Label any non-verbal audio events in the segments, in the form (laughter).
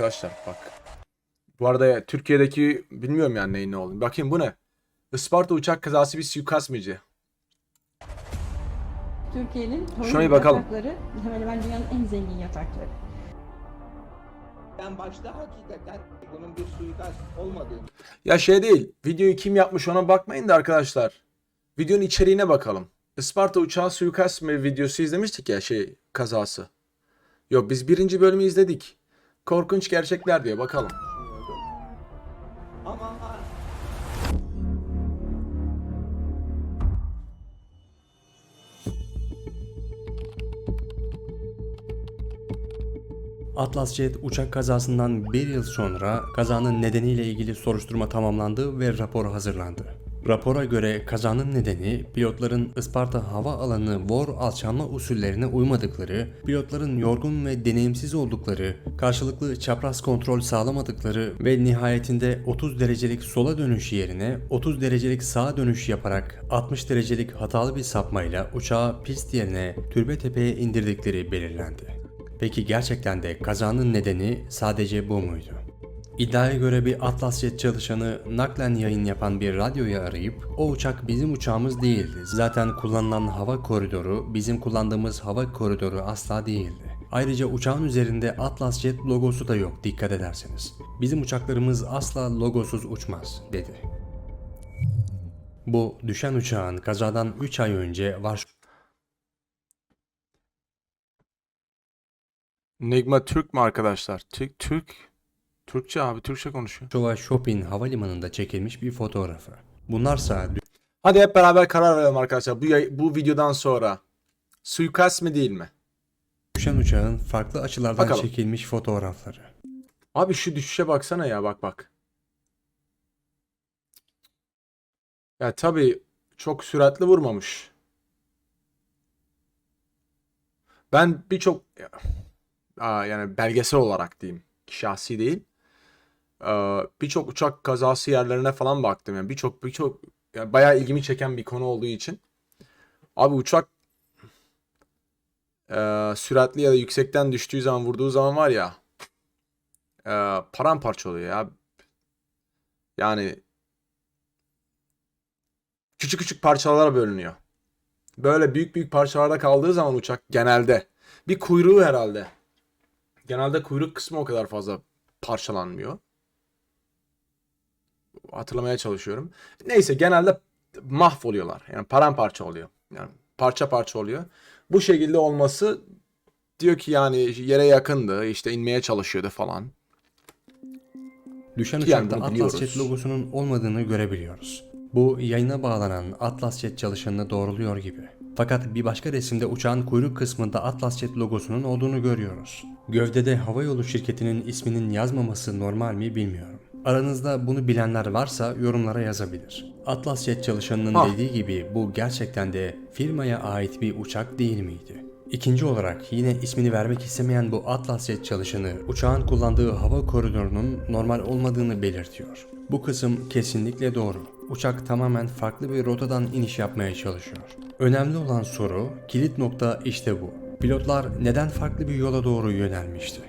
arkadaşlar bak. Bu arada Türkiye'deki bilmiyorum yani neyin ne olduğunu. Bakayım bu ne? Isparta uçak kazası bir suikast mıydı? Türkiye'nin Şuna torun bir bakalım. yatakları hemen hemen dünyanın en zengin yatakları. Ben başta hakikaten bunun bir suikast olmadığını Ya şey değil. Videoyu kim yapmış ona bakmayın da arkadaşlar. Videonun içeriğine bakalım. Isparta uçağı suikast mı videosu izlemiştik ya şey kazası. Yok biz birinci bölümü izledik. Korkunç gerçekler diye bakalım. Atlas Jet uçak kazasından bir yıl sonra kazanın nedeniyle ilgili soruşturma tamamlandı ve rapor hazırlandı. Rapora göre kazanın nedeni pilotların Isparta hava alanı vor alçalma usullerine uymadıkları, pilotların yorgun ve deneyimsiz oldukları, karşılıklı çapraz kontrol sağlamadıkları ve nihayetinde 30 derecelik sola dönüş yerine 30 derecelik sağa dönüş yaparak 60 derecelik hatalı bir sapmayla uçağı pist yerine Türbetepe'ye indirdikleri belirlendi. Peki gerçekten de kazanın nedeni sadece bu muydu? İddiaya göre bir Atlas Jet çalışanı naklen yayın yapan bir radyoyu arayıp o uçak bizim uçağımız değildi. Zaten kullanılan hava koridoru bizim kullandığımız hava koridoru asla değildi. Ayrıca uçağın üzerinde Atlas Jet logosu da yok dikkat ederseniz. Bizim uçaklarımız asla logosuz uçmaz dedi. Bu düşen uçağın kazadan 3 ay önce var Nigma Türk mü arkadaşlar? Türk Türk. Türkçe abi Türkçe konuşuyor. Varşova Shopping havalimanında çekilmiş bir fotoğrafı. Bunlarsa Hadi hep beraber karar verelim arkadaşlar. Bu yay- bu videodan sonra suikast mı değil mi? düşen uçağın farklı açılardan Bakalım. çekilmiş fotoğrafları. Abi şu düşüşe baksana ya bak bak. Ya tabii çok süratli vurmamış. Ben birçok Aa, yani belgesel olarak diyeyim. Şahsi değil. Birçok uçak kazası yerlerine falan baktım. Yani birçok birçok yani bayağı ilgimi çeken bir konu olduğu için. Abi uçak ee, süratli ya da yüksekten düştüğü zaman vurduğu zaman var ya e, paramparça oluyor ya. Yani küçük küçük parçalara bölünüyor. Böyle büyük büyük parçalarda kaldığı zaman uçak genelde bir kuyruğu herhalde. Genelde kuyruk kısmı o kadar fazla parçalanmıyor. Hatırlamaya çalışıyorum. Neyse genelde mahvoluyorlar. Yani paramparça oluyor. Yani parça parça oluyor. Bu şekilde olması diyor ki yani yere yakındı, işte inmeye çalışıyordu falan. Düşen uçakta Atlas biliyoruz. Logosunun olmadığını görebiliyoruz. Bu yayına bağlanan Atlas Jet çalışanını doğruluyor gibi. Fakat bir başka resimde uçağın kuyruk kısmında Atlas Jet logosunun olduğunu görüyoruz. Gövdede havayolu şirketinin isminin yazmaması normal mi bilmiyorum. Aranızda bunu bilenler varsa yorumlara yazabilir. Atlas Jet çalışanının Ha. dediği gibi bu gerçekten de firmaya ait bir uçak değil miydi? İkinci olarak yine ismini vermek istemeyen bu Atlas Jet çalışanı uçağın kullandığı hava koridorunun normal olmadığını belirtiyor. Bu kısım kesinlikle doğru. Uçak tamamen farklı bir rotadan iniş yapmaya çalışıyor. Önemli olan soru, kilit nokta işte bu. Pilotlar neden farklı bir yola doğru yönelmişti?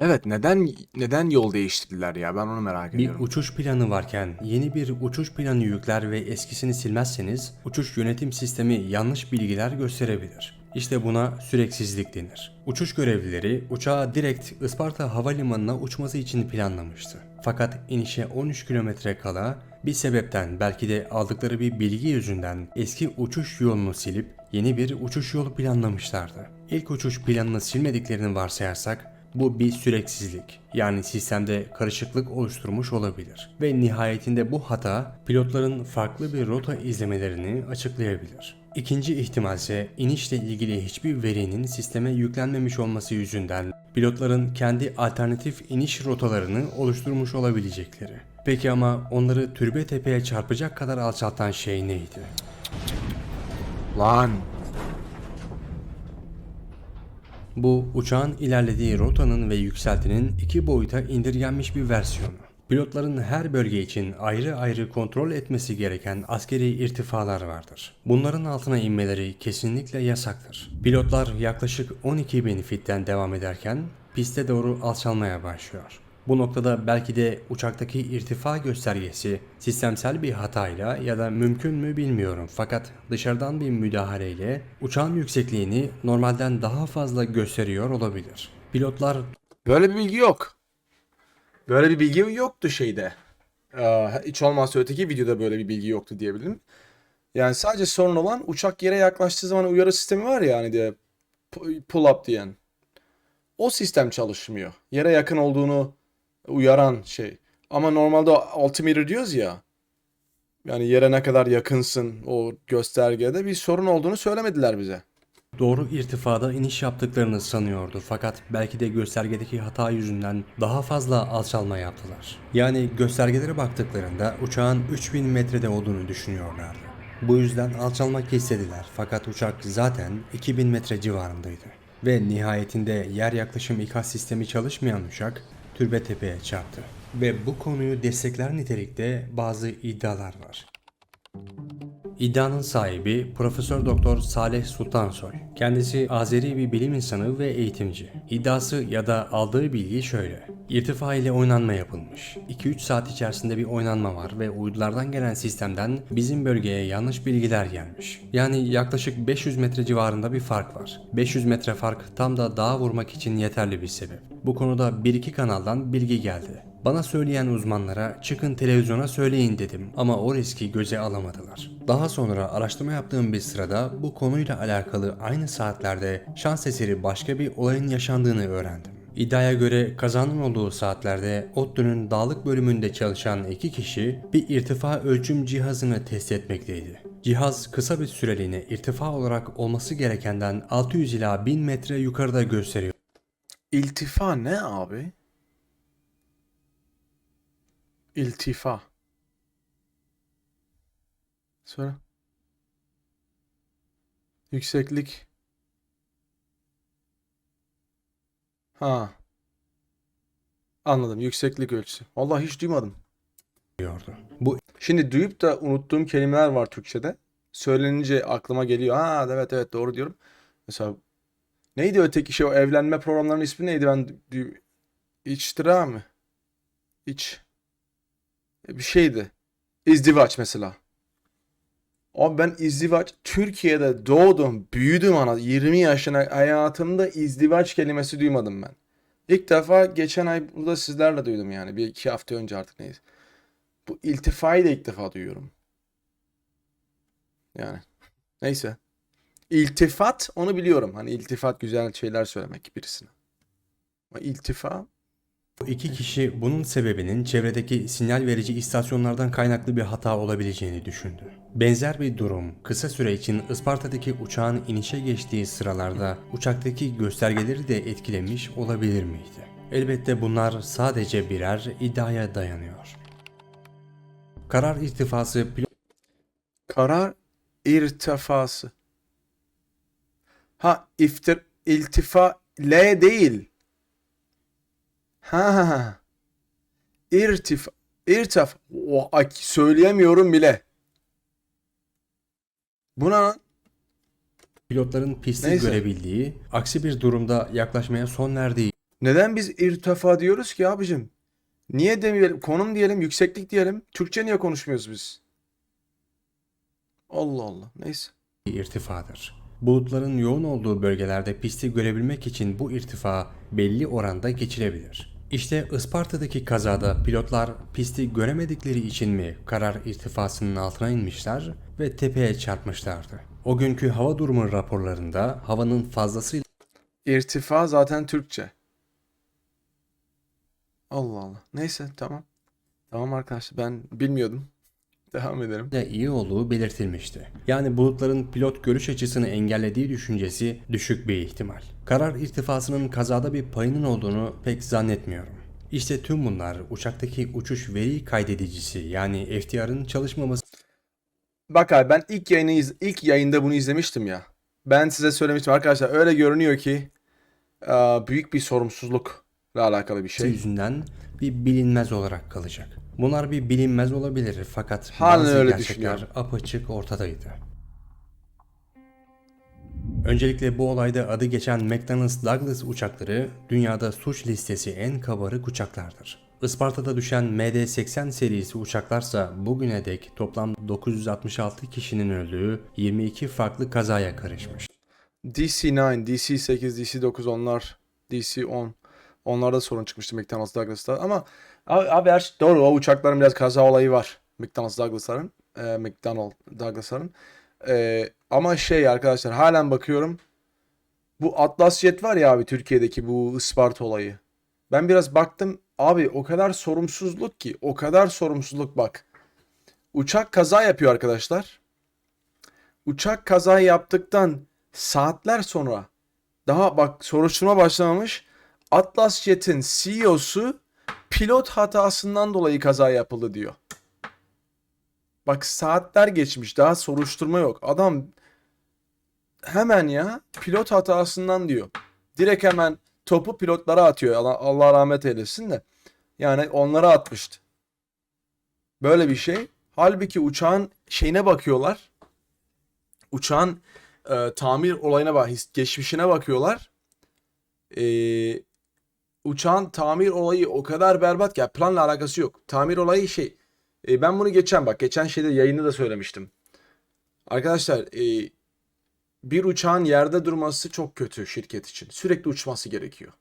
Evet neden neden yol değiştirdiler ya ben onu merak Bir ediyorum. uçuş planı varken yeni bir uçuş planı yükler ve eskisini silmezseniz uçuş yönetim sistemi yanlış bilgiler gösterebilir. İşte buna süreksizlik denir. Uçuş görevlileri uçağı direkt Isparta Havalimanı'na uçması için planlamıştı. Fakat inişe 13 kilometre kala bir sebepten belki de aldıkları bir bilgi yüzünden eski uçuş yolunu silip yeni bir uçuş yolu planlamışlardı. İlk uçuş planını silmediklerini varsayarsak bu bir süreksizlik. Yani sistemde karışıklık oluşturmuş olabilir. Ve nihayetinde bu hata pilotların farklı bir rota izlemelerini açıklayabilir. İkinci ihtimal ise inişle ilgili hiçbir verinin sisteme yüklenmemiş olması yüzünden pilotların kendi alternatif iniş rotalarını oluşturmuş olabilecekleri. Peki ama onları türbe tepeye çarpacak kadar alçaltan şey neydi? Lan Bu uçağın ilerlediği rotanın ve yükseltinin iki boyuta indirgenmiş bir versiyonu. Pilotların her bölge için ayrı ayrı kontrol etmesi gereken askeri irtifalar vardır. Bunların altına inmeleri kesinlikle yasaktır. Pilotlar yaklaşık 12 bin fitten devam ederken piste doğru alçalmaya başlıyor. Bu noktada belki de uçaktaki irtifa göstergesi sistemsel bir hatayla ya da mümkün mü bilmiyorum fakat dışarıdan bir müdahaleyle uçağın yüksekliğini normalden daha fazla gösteriyor olabilir. Pilotlar Böyle bir bilgi yok. Böyle bir bilgi yoktu şeyde. Ee, hiç olmazsa öteki videoda böyle bir bilgi yoktu diyebilirim. Yani sadece sorun olan uçak yere yaklaştığı zaman uyarı sistemi var ya hani diye pu- pull up diyen. O sistem çalışmıyor. Yere yakın olduğunu uyaran şey. Ama normalde altimeter diyoruz ya. Yani yere ne kadar yakınsın o göstergede bir sorun olduğunu söylemediler bize. doğru irtifada iniş yaptıklarını sanıyordu fakat belki de göstergedeki hata yüzünden daha fazla alçalma yaptılar. Yani göstergelere baktıklarında uçağın 3000 metrede olduğunu düşünüyorlardı. Bu yüzden alçalmak istediler fakat uçak zaten 2000 metre civarındaydı. Ve nihayetinde yer yaklaşım ikaz sistemi çalışmayan uçak türbe tepeye çarptı. Ve bu konuyu destekler nitelikte bazı iddialar var. İddianın sahibi Profesör Doktor Saleh Sultansoy. Kendisi Azeri bir bilim insanı ve eğitimci. İddiası ya da aldığı bilgi şöyle. İrtifa ile oynanma yapılmış. 2-3 saat içerisinde bir oynanma var ve uydulardan gelen sistemden bizim bölgeye yanlış bilgiler gelmiş. Yani yaklaşık 500 metre civarında bir fark var. 500 metre fark tam da dağa vurmak için yeterli bir sebep. Bu konuda 1-2 kanaldan bilgi geldi. Bana söyleyen uzmanlara çıkın televizyona söyleyin dedim ama o riski göze alamadılar. Daha sonra araştırma yaptığım bir sırada bu konuyla alakalı aynı saatlerde şans eseri başka bir olayın yaşandığını öğrendim. İddiaya göre kazanın olduğu saatlerde ODTÜ'nün dağlık bölümünde çalışan iki kişi bir irtifa ölçüm cihazını test etmekteydi. Cihaz kısa bir süreliğine irtifa olarak olması gerekenden 600 ila 1000 metre yukarıda gösteriyor. İltifa ne abi? İltifa. Söyle. Yükseklik. Ha. Anladım. Yükseklik ölçüsü. Vallahi hiç duymadım. Bu Şimdi duyup da unuttuğum kelimeler var Türkçede. Söylenince aklıma geliyor. Ha evet evet doğru diyorum. Mesela neydi öteki şey o evlenme programlarının ismi neydi ben İçtira mı? İç. E, Bir şeydi. İzdivaç mesela. Abi ben izdivaç Türkiye'de doğdum, büyüdüm ana 20 yaşına hayatımda izdivaç kelimesi duymadım ben. İlk defa geçen ay burada sizlerle duydum yani bir iki hafta önce artık neyse. Bu iltifayı da ilk defa duyuyorum. Yani neyse. İltifat onu biliyorum. Hani iltifat güzel şeyler söylemek birisine. Ama iltifa iki kişi bunun sebebinin çevredeki sinyal verici istasyonlardan kaynaklı bir hata olabileceğini düşündü. Benzer bir durum kısa süre için Isparta'daki uçağın inişe geçtiği sıralarda uçaktaki göstergeleri de etkilemiş olabilir miydi? Elbette bunlar sadece birer iddiaya dayanıyor. Karar irtifası karar irtifası. Ha iftir iltifa L değil. Ha. İrtif irtif o ay, söyleyemiyorum bile. Buna pilotların pisti Neyse. görebildiği, aksi bir durumda yaklaşmaya son verdiği neden biz irtifa diyoruz ki abicim? Niye demeyelim? Konum diyelim, yükseklik diyelim. Türkçe niye konuşmuyoruz biz? Allah Allah. Neyse. irtifadır. Bulutların yoğun olduğu bölgelerde pisti görebilmek için bu irtifa belli oranda geçilebilir. İşte Isparta'daki kazada pilotlar pisti göremedikleri için mi karar irtifasının altına inmişler ve tepeye çarpmışlardı. O günkü hava durumu raporlarında havanın fazlasıyla İrtifa zaten Türkçe. Allah Allah. Neyse tamam. Tamam arkadaşlar ben bilmiyordum. Devam edelim. iyi olduğu belirtilmişti. Yani bulutların pilot görüş açısını engellediği düşüncesi düşük bir ihtimal. Karar irtifasının kazada bir payının olduğunu pek zannetmiyorum. İşte tüm bunlar uçaktaki uçuş veri kaydedicisi yani FTR'ın çalışmaması Bak abi ben ilk yayını iz- ilk yayında bunu izlemiştim ya. Ben size söylemiştim arkadaşlar öyle görünüyor ki büyük bir sorumsuzlukla alakalı bir şey. yüzünden bir bilinmez olarak kalacak. Bunlar bir bilinmez olabilir fakat Halen bazı öyle gerçekler düşünüyorum. apaçık ortadaydı. Öncelikle bu olayda adı geçen McDonnell Douglas uçakları dünyada suç listesi en kabarık uçaklardır. Isparta'da düşen MD-80 serisi uçaklarsa bugüne dek toplam 966 kişinin öldüğü 22 farklı kazaya karışmış. DC-9, DC-8, DC-9 onlar, DC-10 onlarda sorun çıkmıştı McDonnell Douglas'ta ama abi, abi her şey doğru o uçakların biraz kaza olayı var. McDonnell Douglas'ların e, McDonnell Douglas'ların. E, ama şey arkadaşlar halen bakıyorum. Bu Atlas Jet var ya abi Türkiye'deki bu Isparta olayı. Ben biraz baktım abi o kadar sorumsuzluk ki o kadar sorumsuzluk bak. Uçak kaza yapıyor arkadaşlar. Uçak kaza yaptıktan saatler sonra daha bak soruşturma başlamamış. Atlas Jet'in CEO'su pilot hatasından dolayı kaza yapıldı diyor. Bak saatler geçmiş daha soruşturma yok. Adam hemen ya pilot hatasından diyor. Direkt hemen topu pilotlara atıyor. Allah, rahmet eylesin de. Yani onlara atmıştı. Böyle bir şey. Halbuki uçağın şeyine bakıyorlar. Uçağın e, tamir olayına bak, geçmişine bakıyorlar. E, uçağın tamir olayı o kadar berbat ki planla alakası yok. Tamir olayı şey. e, ben bunu geçen bak geçen şeyde yayında da söylemiştim. Arkadaşlar e, bir uçağın yerde durması çok kötü şirket için. Sürekli uçması gerekiyor.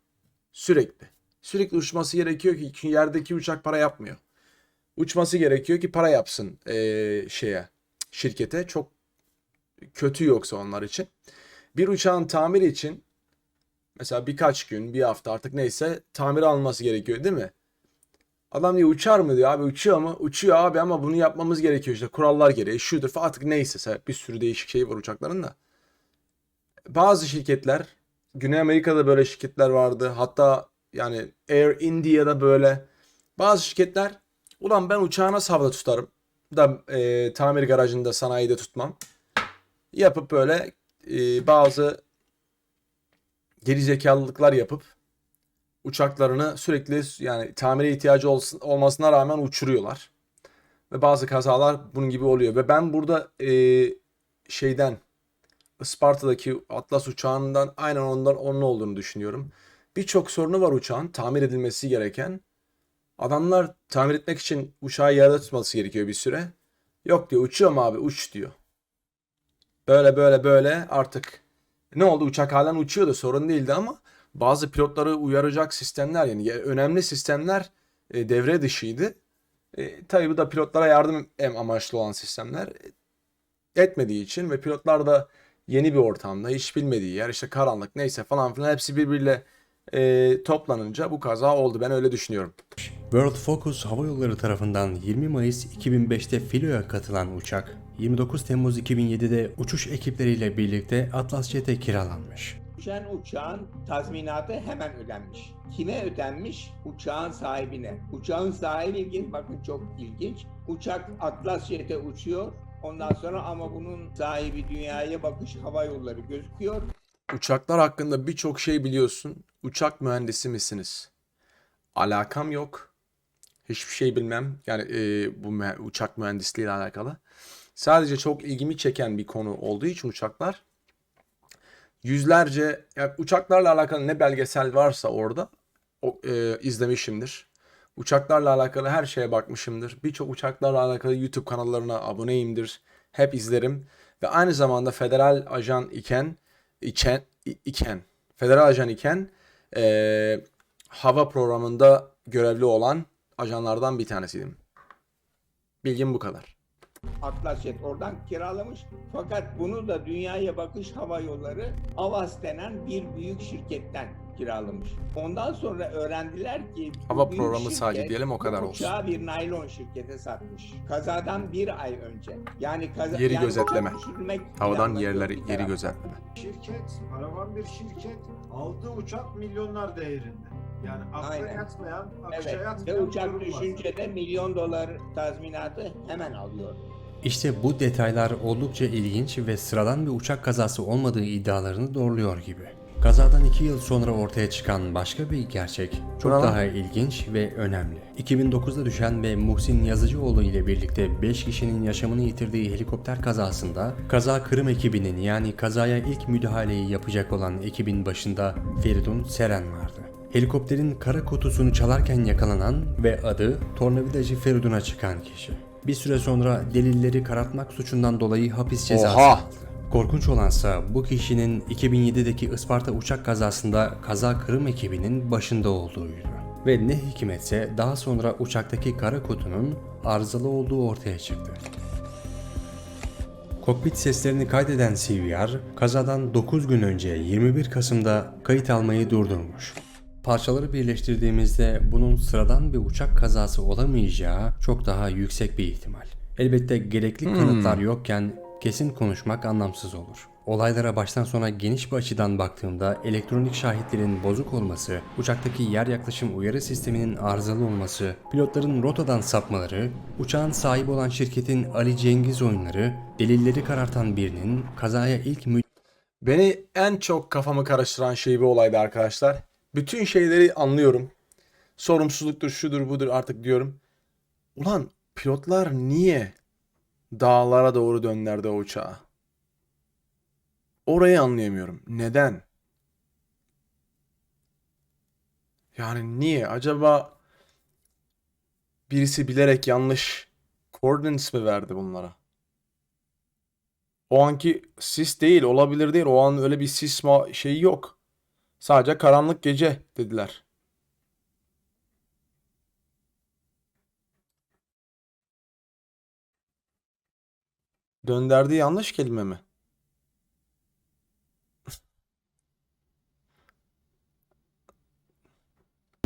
Sürekli. Sürekli uçması gerekiyor ki yerdeki uçak para yapmıyor. Uçması gerekiyor ki para yapsın e, şeye şirkete. Çok kötü yoksa onlar için. Bir uçağın tamiri için mesela birkaç gün, bir hafta artık neyse tamir alınması gerekiyor değil mi? Adam diyor uçar mı diyor abi uçuyor mu? Uçuyor abi ama bunu yapmamız gerekiyor işte kurallar gereği şudur falan artık neyse bir sürü değişik şey var uçakların da. Bazı şirketler Güney Amerika'da böyle şirketler vardı. Hatta yani Air India'da böyle bazı şirketler ulan ben uçağı nasıl havada tutarım da e, tamir garajında sanayide tutmam yapıp böyle e, bazı gerizekalılıklar yapıp uçaklarını sürekli yani tamire ihtiyacı olsun, olmasına rağmen uçuruyorlar. Ve bazı kazalar bunun gibi oluyor. Ve ben burada e, şeyden Isparta'daki Atlas uçağından aynen ondan onun olduğunu düşünüyorum. Birçok sorunu var uçağın tamir edilmesi gereken. Adamlar tamir etmek için uçağı yerde tutması gerekiyor bir süre. Yok diyor uçuyor mu abi uç diyor. Böyle böyle böyle artık ne oldu uçak halen uçuyordu sorun değildi ama bazı pilotları uyaracak sistemler yani ya- önemli sistemler e, devre dışıydı. E, tabii bu da pilotlara yardım amaçlı olan sistemler e, etmediği için ve pilotlar da yeni bir ortamda hiç bilmediği yer işte karanlık neyse falan filan hepsi birbiriyle e, toplanınca bu kaza oldu ben öyle düşünüyorum. World Focus Hava Yolları tarafından 20 Mayıs 2005'te filoya katılan uçak, 29 Temmuz 2007'de uçuş ekipleriyle birlikte Atlas Jet'e kiralanmış. düşen uçağın tazminatı hemen ödenmiş. Kime ödenmiş? Uçağın sahibine. Uçağın sahibi ilginç, bakın çok ilginç. Uçak Atlas Jet'e uçuyor. Ondan sonra ama bunun sahibi dünyaya bakış hava yolları gözüküyor. Uçaklar hakkında birçok şey biliyorsun. Uçak mühendisi misiniz? Alakam yok. Hiçbir şey bilmem. Yani e, bu mühe- uçak mühendisliği ile alakalı. Sadece çok ilgimi çeken bir konu olduğu için uçaklar. Yüzlerce yani uçaklarla alakalı ne belgesel varsa orada o, e, izlemişimdir. Uçaklarla alakalı her şeye bakmışımdır. Birçok uçaklarla alakalı YouTube kanallarına aboneyimdir. Hep izlerim. Ve aynı zamanda federal ajan iken iken iken federal ajan iken eee, hava programında görevli olan ajanlardan bir tanesiydim. Bilgim bu kadar. Atlas Jet oradan kiralamış. Fakat bunu da dünyaya bakış hava yolları Avas denen bir büyük şirketten kiralamış. Ondan sonra öğrendiler ki Hava programı sadece şirket diyelim, o kadar olsun. Uçağı bir naylon şirkete satmış. Kazadan bir ay önce. Yani kaza, Yeri yani gözetleme. Havadan yerleri yeri gözetleme. şirket, paravan bir şirket aldığı uçak milyonlar değerinde. Yani akla Aynen. yatmayan, akışa Evet. Ve yatmayan uçak durum var. düşünce de milyon dolar tazminatı hemen alıyor. İşte bu detaylar oldukça ilginç ve sıradan bir uçak kazası olmadığı iddialarını doğruluyor gibi. Kazadan 2 yıl sonra ortaya çıkan başka bir gerçek çok Bravo. daha ilginç ve önemli. 2009'da düşen ve Muhsin Yazıcıoğlu ile birlikte 5 kişinin yaşamını yitirdiği helikopter kazasında kaza kırım ekibinin yani kazaya ilk müdahaleyi yapacak olan ekibin başında Feridun Seren vardı. Helikopterin kara kutusunu çalarken yakalanan ve adı tornavidacı Feridun'a çıkan kişi. Bir süre sonra delilleri karartmak suçundan dolayı hapis cezası Oha! aldı. Korkunç olansa bu kişinin 2007'deki Isparta uçak kazasında kaza kırım ekibinin başında olduğuydu. Ve ne hikmetse daha sonra uçaktaki kara kutunun arızalı olduğu ortaya çıktı. Kokpit seslerini kaydeden CVR, kazadan 9 gün önce 21 Kasım'da kayıt almayı durdurmuş. Parçaları birleştirdiğimizde bunun sıradan bir uçak kazası olamayacağı çok daha yüksek bir ihtimal. Elbette gerekli kanıtlar yokken kesin konuşmak anlamsız olur. Olaylara baştan sona geniş bir açıdan baktığımda elektronik şahitlerin bozuk olması, uçaktaki yer yaklaşım uyarı sisteminin arızalı olması, pilotların rotadan sapmaları, uçağın sahibi olan şirketin Ali Cengiz oyunları, delilleri karartan birinin kazaya ilk mü Beni en çok kafamı karıştıran şey bu olaydı arkadaşlar. Bütün şeyleri anlıyorum. Sorumsuzluktur, şudur budur artık diyorum. Ulan pilotlar niye dağlara doğru döndürdü o uçağı? Orayı anlayamıyorum. Neden? Yani niye? Acaba birisi bilerek yanlış coordinates mi verdi bunlara? O anki sis değil, olabilir değil. O an öyle bir sis şeyi yok. Sadece karanlık gece dediler. Dönderdi yanlış kelime mi? (laughs)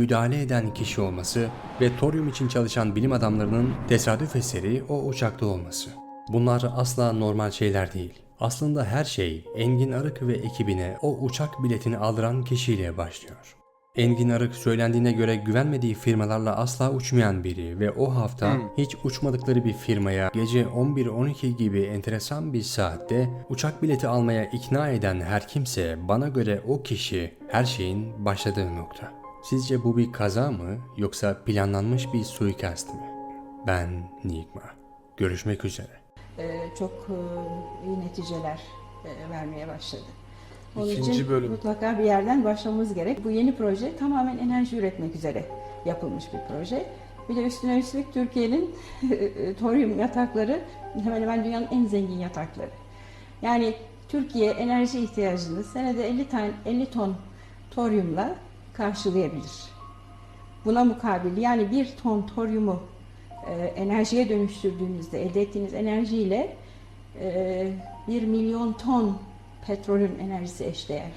müdahale eden kişi olması ve toryum için çalışan bilim adamlarının tesadüf eseri o uçakta olması. Bunlar asla normal şeyler değil. Aslında her şey Engin Arık ve ekibine o uçak biletini aldıran kişiyle başlıyor. Engin Arık söylendiğine göre güvenmediği firmalarla asla uçmayan biri ve o hafta hiç uçmadıkları bir firmaya gece 11-12 gibi enteresan bir saatte uçak bileti almaya ikna eden her kimse bana göre o kişi her şeyin başladığı nokta. Sizce bu bir kaza mı yoksa planlanmış bir suikast mı? Ben Nigma. Görüşmek üzere. Ee, çok e, iyi neticeler e, vermeye başladı. Onun İkinci için bölüm. mutlaka bir yerden başlamamız gerek. Bu yeni proje tamamen enerji üretmek üzere yapılmış bir proje. Bir de üstüne üstlük Türkiye'nin (laughs) toryum yatakları hemen hemen dünyanın en zengin yatakları. Yani Türkiye enerji ihtiyacını senede 50 tane 50 ton toryumla karşılayabilir. Buna mukabil yani bir ton toryumu e, enerjiye dönüştürdüğünüzde elde ettiğiniz enerjiyle e, 1 milyon ton petrolün enerjisi eşdeğer.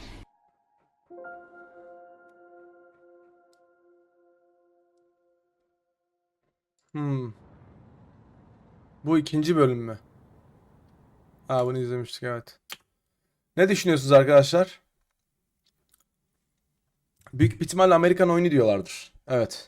Hmm. Bu ikinci bölüm mü? Ha bunu izlemiştik evet. Ne düşünüyorsunuz arkadaşlar? Büyük ihtimalle Amerikan oyunu diyorlardır. Evet.